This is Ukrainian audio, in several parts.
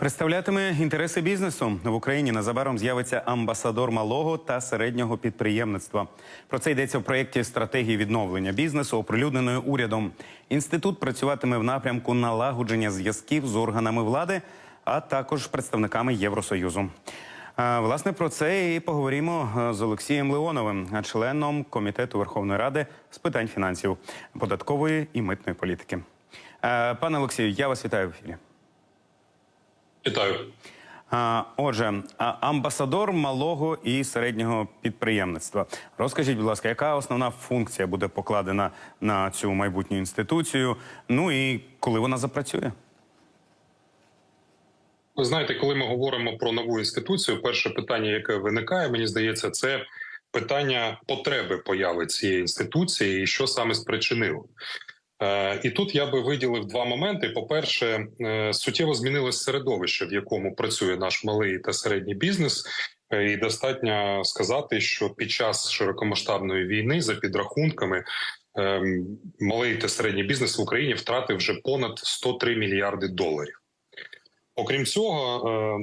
Представлятиме інтереси бізнесу в Україні. Незабаром з'явиться амбасадор малого та середнього підприємництва. Про це йдеться в проєкті стратегії відновлення бізнесу, оприлюдненої урядом. Інститут працюватиме в напрямку налагодження зв'язків з органами влади, а також представниками Євросоюзу. Власне, про це і поговоримо е, з Олексієм Леоновим, членом комітету Верховної Ради з питань фінансів, податкової і митної політики. Е, Пане Олексію, я вас вітаю в ефірі. Вітаю. Отже, амбасадор малого і середнього підприємництва. Розкажіть, будь ласка, яка основна функція буде покладена на цю майбутню інституцію? Ну і коли вона запрацює? Ви знаєте, коли ми говоримо про нову інституцію, перше питання, яке виникає, мені здається, це питання потреби появи цієї інституції і що саме спричинило. Е, І тут я би виділив два моменти: по-перше, е, суттєво змінилось середовище, в якому працює наш малий та середній бізнес. Е, І достатньо сказати, що під час широкомасштабної війни, за підрахунками, малий та середній бізнес в Україні втратив вже понад 103 мільярди доларів. Окрім цього,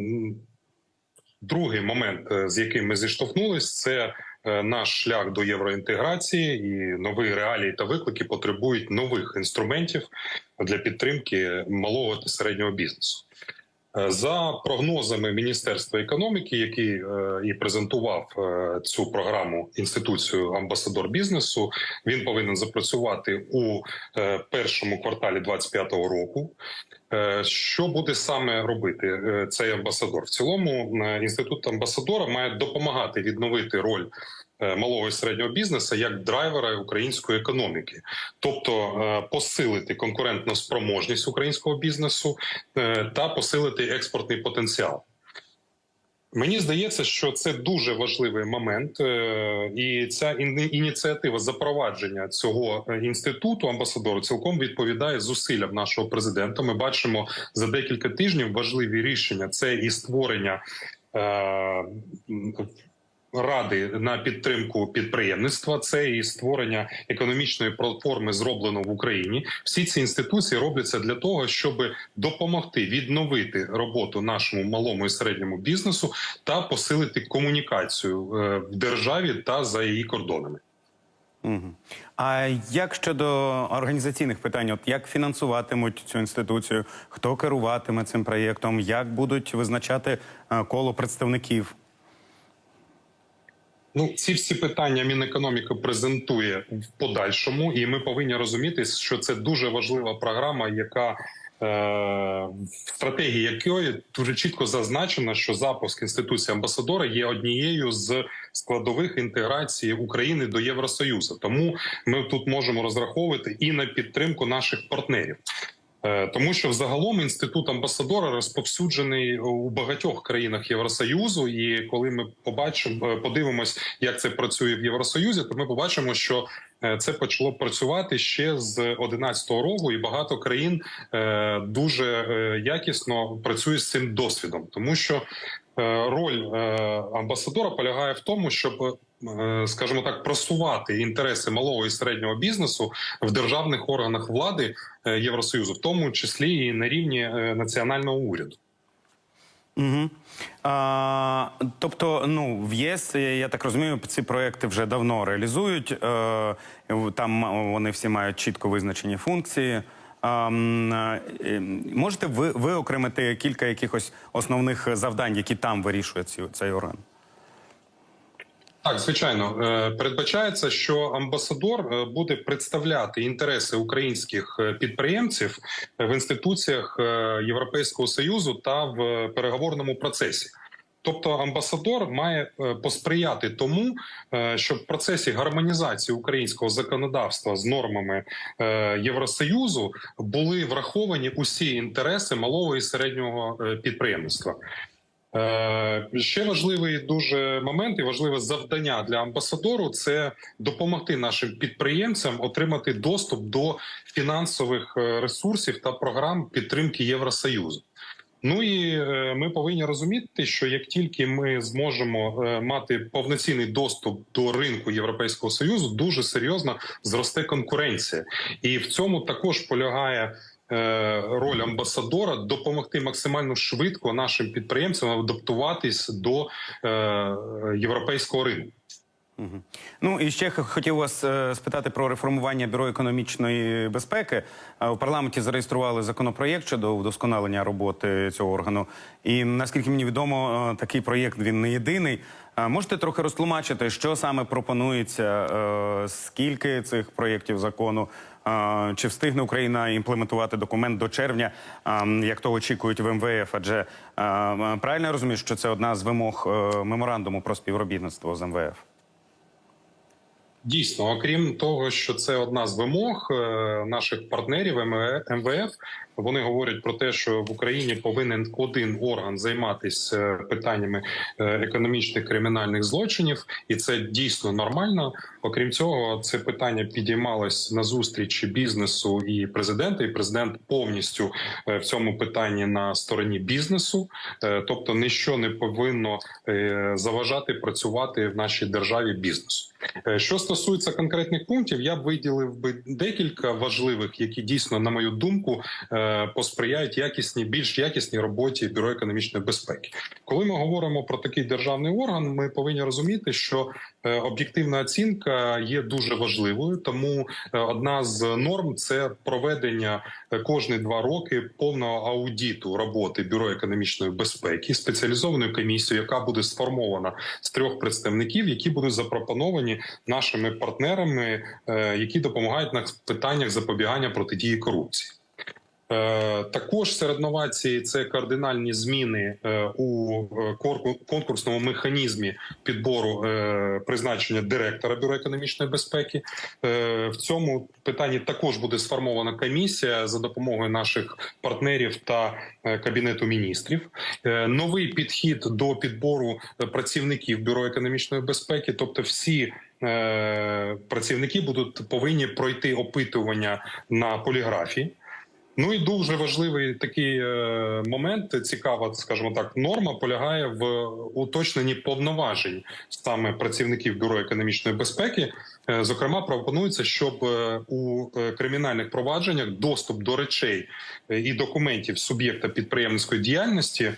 другий момент, з яким ми зіштовхнулись, це наш шлях до євроінтеграції і нові реалії та виклики потребують нових інструментів для підтримки малого та середнього бізнесу. Е, За прогнозами Міністерства економіки, який е, і презентував е, цю програму інституцію амбасадор бізнесу, він повинен запрацювати у е, першому кварталі 2025 року. Е, Що буде саме робити е, цей амбасадор? В цілому е, інститут амбасадора має допомагати відновити роль малого і середнього бізнесу як драйвера української економіки, тобто посилити конкурентну спроможність українського бізнесу та посилити експортний потенціал. Мені здається, що це дуже важливий момент, е, і ця ініціатива запровадження цього е, інституту амбасадору цілком відповідає зусиллям нашого президента. Ми бачимо за декілька тижнів важливі рішення. Це і створення. Ради на підтримку підприємництва, це і створення економічної платформи зроблено в Україні. Всі ці інституції робляться для того, щоб допомогти відновити роботу нашому малому і середньому бізнесу та посилити комунікацію е, в державі та за її кордонами. Угу. А як щодо організаційних питань, от як фінансуватимуть цю інституцію, хто керуватиме цим проєктом, як будуть визначати е, коло представників? Ну, ці всі питання Мінекономіки презентує в подальшому, і ми повинні розуміти, що це дуже важлива програма, яка е, в стратегії якої дуже чітко зазначено, що запуск інституції амбасадора є однією з складових інтеграції України до Євросоюзу. Тому ми тут можемо розраховувати і на підтримку наших партнерів. Е, Тому що взагалом інститут амбасадора розповсюджений у багатьох країнах Євросоюзу. І коли ми побачимо, е, подивимось, як це працює в Євросоюзі, то ми побачимо, що е, це почало працювати ще з 2011 року, і багато країн дуже якісно працює з цим досвідом, тому що роль е, амбасадора полягає в тому, щоб е, скажімо так, просувати інтереси малого і середнього бізнесу в державних органах влади е, Євросоюзу, в тому числі і на рівні е, національного уряду. Угу. А, тобто, ну в ЄС, я так розумію, ці проекти вже давно реалізують. Е, там вони всі мають чітко визначені функції. Е, можете ви виокремити кілька якихось основних завдань, які там вирішує цей орган? Так, звичайно, Е, передбачається, що амбасадор е, буде представляти інтереси українських підприємців в інституціях Європейського союзу та в переговорному процесі. Тобто амбасадор має е, посприяти тому, е, щоб в процесі гармонізації українського законодавства з нормами е, Євросоюзу були враховані усі інтереси малого і середнього підприємництва. Ще важливий дуже момент і важливе завдання для амбасадору це допомогти нашим підприємцям отримати доступ до фінансових ресурсів та програм підтримки Євросоюзу. Ну і е, ми повинні розуміти, що як тільки ми зможемо е, мати повноцінний доступ до ринку Європейського союзу, дуже серйозно зросте конкуренція, і в цьому також полягає е, роль амбасадора допомогти максимально швидко нашим підприємцям адаптуватись до європейського ринку. Ну і ще хотів вас е, спитати про реформування бюро економічної безпеки. Е, У парламенті зареєстрували законопроєкт щодо вдосконалення роботи цього органу. І наскільки мені відомо, е, такий проєкт він не єдиний. Можете трохи розтлумачити, що саме пропонується, скільки цих проєктів закону, чи встигне Україна імплементувати документ до червня, як того очікують в МВФ? Адже правильно я розумію, що це одна з вимог меморандуму про співробітництво з МВФ? Дійсно, окрім того, що це одна з вимог е, наших партнерів МВФ, вони говорять про те, що в Україні повинен один орган займатися е, питаннями е, економічних кримінальних злочинів, і це дійсно нормально. Окрім цього, це питання підіймалось на зустрічі бізнесу і президента. І президент повністю в цьому питанні на стороні бізнесу, тобто ніщо не повинно заважати працювати в нашій державі бізнесу. Що стосується конкретних пунктів, я б виділив би декілька важливих, які дійсно, на мою думку, е, посприяють якісній, більш якісній роботі бюро економічної безпеки. Коли ми говоримо про такий державний орган, ми повинні розуміти, що е, об'єктивна оцінка є дуже важливою. Тому е, одна з норм це проведення кожні два роки повного аудіту роботи бюро економічної безпеки, спеціалізованою комісією, яка буде сформована з трьох представників, які будуть запропоновані нашими партнерами, е, які допомагають на питаннях запобігання протидії корупції. Е, Також серед новацій це кардинальні зміни е, у конкурсному механізмі підбору призначення директора бюро економічної безпеки. В цьому питанні також буде сформована комісія за допомогою наших партнерів та кабінету міністрів. Новий підхід до підбору працівників бюро економічної безпеки, тобто всі. Е, Працівники будуть повинні пройти опитування на поліграфі. Ну і дуже важливий такий е, момент, цікава, скажімо так, норма полягає в уточненні повноважень саме працівників бюро економічної безпеки. Е, зокрема, пропонується, щоб е, у е, кримінальних провадженнях доступ до речей і документів суб'єкта підприємницької діяльності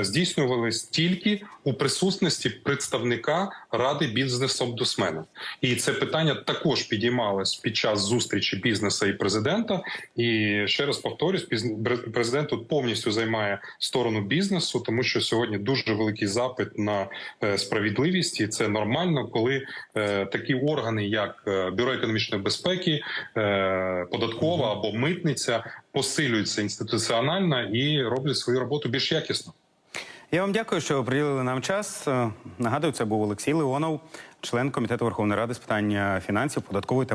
здійснювались тільки у присутності представника ради бізнес-омбудсмена. І це питання також підіймалось під час зустрічі бізнесу і президента. І ще раз повторюсь, президент тут повністю займає сторону бізнесу, тому що сьогодні дуже великий запит на справедливість, і це нормально, коли такі органи, як е, бюро економічної безпеки, е, податкова або митниця, посилюються інституціонально і роблять свою роботу більш якісно. Я вам дякую, що приділили нам час. Е, Нагадую, це був Олексій Леонов, член комітету Верховної Ради з питання фінансів, податкової та